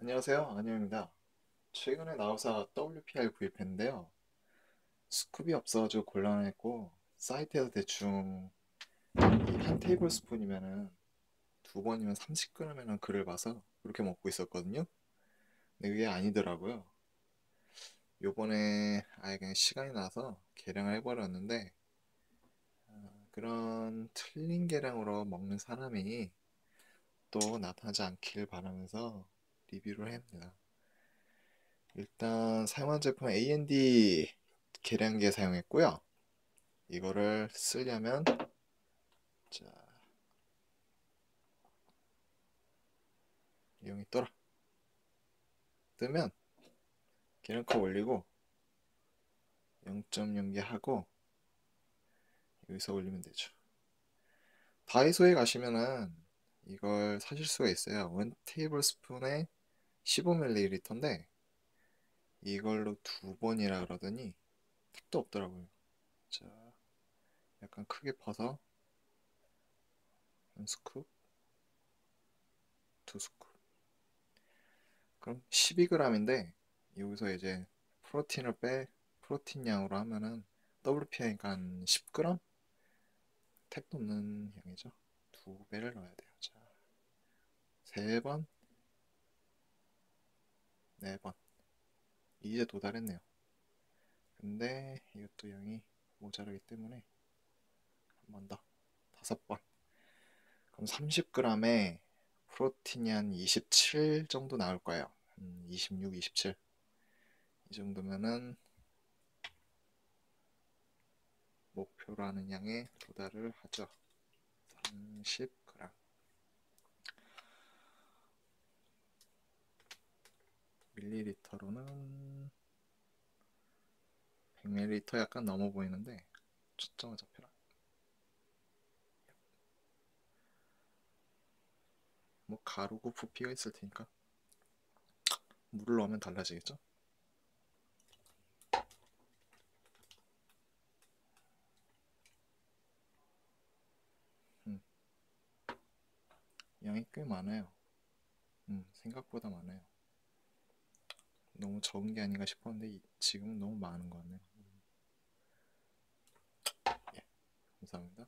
안녕하세요. 안녕입니다. 최근에 나우사 WPR 구입했는데요. 스쿱이 없어가지고 곤란했고, 사이트에서 대충 한 테이블 스푼이면은 두 번이면 30g이라는 글을 봐서 그렇게 먹고 있었거든요. 근데 그게 아니더라고요. 요번에 아예 그냥 시간이 나서 계량을 해버렸는데, 어, 그런 틀린 계량으로 먹는 사람이 또 나타나지 않길 바라면서 리뷰를 합니다. 일단 사용한 제품 AND 계량기 사용했고요. 이거를 쓰려면 자 이용이 떠라 뜨면 계량컵 올리고 0.0개 하고 여기서 올리면 되죠. 다이소에 가시면은 이걸 사실 수가 있어요. 원 테이블 스푼에 15ml인데 이걸로 두 번이라 그러더니 택도 없더라고요. 자, 약간 크게 퍼서 한 스쿱, 두 스쿱. 그럼 12g인데 여기서 이제 프로틴을 빼 프로틴 양으로 하면은 WPI니까 한 10g? 택도 없는 양이죠. 두 배를 넣어야 돼요. 자, 세 번, 네 번. 이제 도달했네요. 근데 이것도 양이 모자라기 때문에 한 번 더. 다섯 번. 그럼 30g에 프로틴이 한 27 정도 나올 거예요. 음, 26, 27. 이 정도면은 목표라는 양에 도달을 하죠. 30g. 밀리리터로는 100ml 약간 넘어 보이는데 초점을 잡혀라. 뭐 가루고 부피가 있을 테니까 물을 넣으면 달라지겠죠? 음. 양이 꽤 많아요. 음, 생각보다 많아요. 너무 적은 게 아닌가 싶었는데 지금은 너무 많은 것 같네요. 예, 감사합니다.